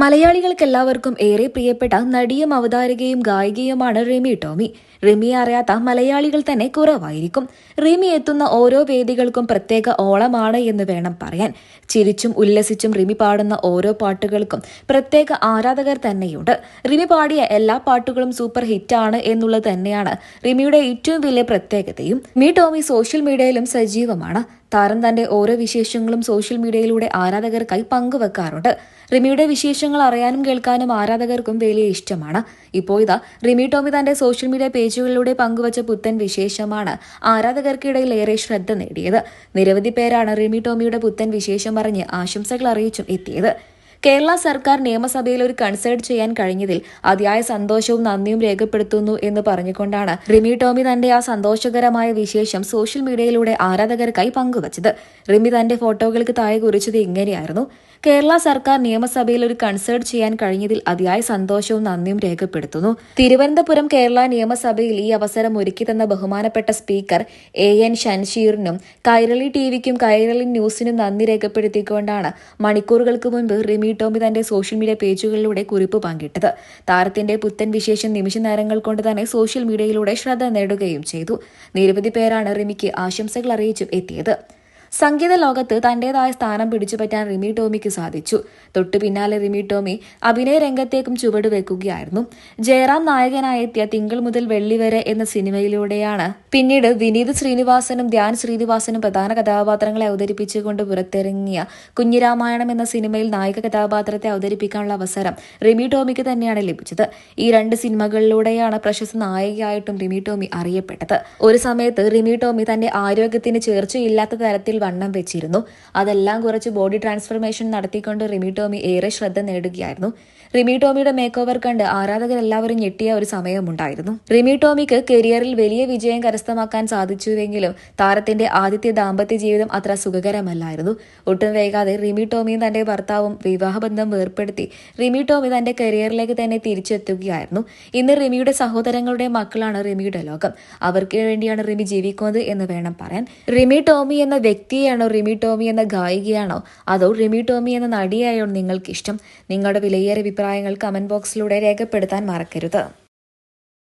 മലയാളികൾക്കെല്ലാവർക്കും ഏറെ പ്രിയപ്പെട്ട നടിയും അവതാരകയും ഗായികയുമാണ് റിമി ടോമി. റിമിയെ അറിയാത്ത മലയാളികൾ തന്നെ കുറവായിരിക്കും. റിമി എത്തുന്ന ഓരോ വേദികൾക്കും പ്രത്യേക ഓളമാണ് എന്ന് വേണം പറയാൻ. ചിരിച്ചും ഉല്ലസിച്ചും റിമി പാടുന്ന ഓരോ പാട്ടുകൾക്കും പ്രത്യേക ആരാധകർ തന്നെയുണ്ട്. റിമി പാടിയ എല്ലാ പാട്ടുകളും സൂപ്പർ ഹിറ്റ് ആണ് എന്നുള്ളത് തന്നെയാണ് റിമിയുടെ ഏറ്റവും വലിയ പ്രത്യേകതയും. മി ടോമി സോഷ്യൽ മീഡിയയിലും സജീവമാണ്. താരം തന്റെ ഓരോ വിശേഷങ്ങളും സോഷ്യൽ മീഡിയയിലൂടെ ആരാധകർക്കായി പങ്കുവെക്കാറുണ്ട്. റിമിയുടെ വിശേഷങ്ങൾ അറിയാനും കേൾക്കാനും ആരാധകർക്കും വലിയ ഇഷ്ടമാണ്. ഇപ്പോൾ ഇതാ റിമി ടോമി തന്റെ സോഷ്യൽ മീഡിയ പേജുകളിലൂടെ പങ്കുവച്ച പുത്തൻ വിശേഷമാണ് ആരാധകർക്കിടയിൽ ഏറെ ശ്രദ്ധ നേടിയത്. നിരവധി പേരാണ് റിമി ടോമിയുടെ പുത്തൻ വിശേഷം പറഞ്ഞ് ആശംസകൾ അറിയിച്ചും എത്തിയത്. കേരള സർക്കാർ നിയമസഭയിൽ ഒരു കൺസേർട്ട് ചെയ്യാൻ കഴിഞ്ഞതിൽ അതിയായ സന്തോഷവും നന്ദിയും രേഖപ്പെടുത്തുന്നു എന്ന് പറഞ്ഞുകൊണ്ടാണ് റിമി ടോമി തന്റെ ആ സന്തോഷകരമായ വിശേഷം സോഷ്യൽ മീഡിയയിലൂടെ ആരാധകർക്കായി പങ്കുവച്ചത്. റിമി തന്റെ ഫോട്ടോകൾക്ക് താഴെ കുറിച്ചത് ഇങ്ങനെയായിരുന്നു. കേരള സർക്കാർ നിയമസഭയിൽ ഒരു കൺസേർട്ട് ചെയ്യാൻ കഴിഞ്ഞതിൽ അതിയായ സന്തോഷവും നന്ദിയും രേഖപ്പെടുത്തുന്നു. തിരുവനന്തപുരം കേരള നിയമസഭയിൽ ഈ അവസരം ഒരുക്കി തന്ന ബഹുമാനപ്പെട്ട സ്പീക്കർ എ എൻ ഷൻഷീറിനും കൈരളി ടിവിക്കും കൈരളി ന്യൂസിനും നന്ദി രേഖപ്പെടുത്തിക്കൊണ്ടാണ് മണിക്കൂറുകൾക്ക് മുൻപ് റിമി ടോമി തന്റെ സോഷ്യൽ മീഡിയ പേജുകളിലൂടെ കുറിപ്പ് പങ്കിട്ടത്. താരത്തിന്റെ പുത്തൻ വിശേഷം നിമിഷ നേരങ്ങൾ കൊണ്ട് തന്നെ സോഷ്യൽ മീഡിയയിലൂടെ ശ്രദ്ധ നേടുകയും ചെയ്തു. നിരവധി പേരാണ് റിമിക്ക് ആശംസകൾ അറിയിച്ചും എത്തിയത്. സംഗീത ലോകത്ത് തന്റേതായ സ്ഥാനം പിടിച്ചുപറ്റാൻ റിമി ടോമിക്ക് സാധിച്ചു. തൊട്ടു പിന്നാലെ റിമി ടോമി അഭിനയ രംഗത്തേക്കും ചുവടുവെക്കുകയായിരുന്നു ജയറാം നായകനായെത്തിയ തിങ്കൾ മുതൽ വെള്ളി വരെ എന്ന സിനിമയിലൂടെയാണ് പിന്നീട് വിനീത് ശ്രീനിവാസനും ധ്യാൻ ശ്രീനിവാസനും പ്രധാന കഥാപാത്രങ്ങളെ അവതരിപ്പിച്ചുകൊണ്ട് പുറത്തിറങ്ങിയ കുഞ്ഞിരാമായണം എന്ന സിനിമയിൽ നായിക കഥാപാത്രത്തെ അവതരിപ്പിക്കാനുള്ള അവസരം റിമി ടോമിക്ക് തന്നെയാണ് ലഭിച്ചത്. ഈ രണ്ട് സിനിമകളിലൂടെയാണ് പ്രശസ്ത നായികയായിട്ടും റിമി ടോമി അറിയപ്പെട്ടത്. ഒരു സമയത്ത് റിമി ടോമി തന്റെ ആരോഗ്യത്തിന് ചേർച്ചയില്ലാത്ത തരത്തിൽ വണ്ണം വെച്ചിരുന്നു. അതെല്ലാം കുറച്ച് ബോഡി ട്രാൻസ്ഫർമേഷൻ നടത്തിക്കൊണ്ട് റിമി ടോമി ഏറെ ശ്രദ്ധ നേടുകയായിരുന്നു. റിമി ടോമിയുടെ മേക്ക് ഓവർ കണ്ട് ആരാധകരെല്ലാവരും ഞെട്ടിയ ഒരു സമയമുണ്ടായിരുന്നു. റിമി ടോമിക്ക് കരിയറിൽ വലിയ വിജയം കരസ്ഥമാക്കാൻ സാധിച്ചുവെങ്കിലും താരത്തിന്റെ ആദ്യത്തെ ദാമ്പത്യ ജീവിതം അത്ര സുഖകരമല്ലായിരുന്നു. ഒട്ടും വേഗാതെ റിമി ടോമിയും തന്റെ ഭർത്താവും വിവാഹബന്ധം വേർപ്പെടുത്തി റിമി ടോമി തന്റെ കരിയറിലേക്ക് തന്നെ തിരിച്ചെത്തുകയായിരുന്നു. ഇന്ന് റിമിയുടെ സഹോദരങ്ങളുടെ മക്കളാണ് റിമിയുടെ ലോകം. അവർക്ക് വേണ്ടിയാണ് റിമി ജീവിക്കുന്നത് എന്ന് വേണം പറയാൻ. റിമി ടോമി എന്ന വ്യക്തിയാണോ റിമി ടോമി എന്ന ഗായികയാണോ? അതോ റിമി ടോമി എന്ന നടിയായോ നിങ്ങൾക്കിഷ്ടം? നിങ്ങളുടെ വിലയേറിയ അഭിപ്രായങ്ങൾ കമന്റ് ബോക്സിലൂടെ രേഖപ്പെടുത്താൻ മറക്കരുത്.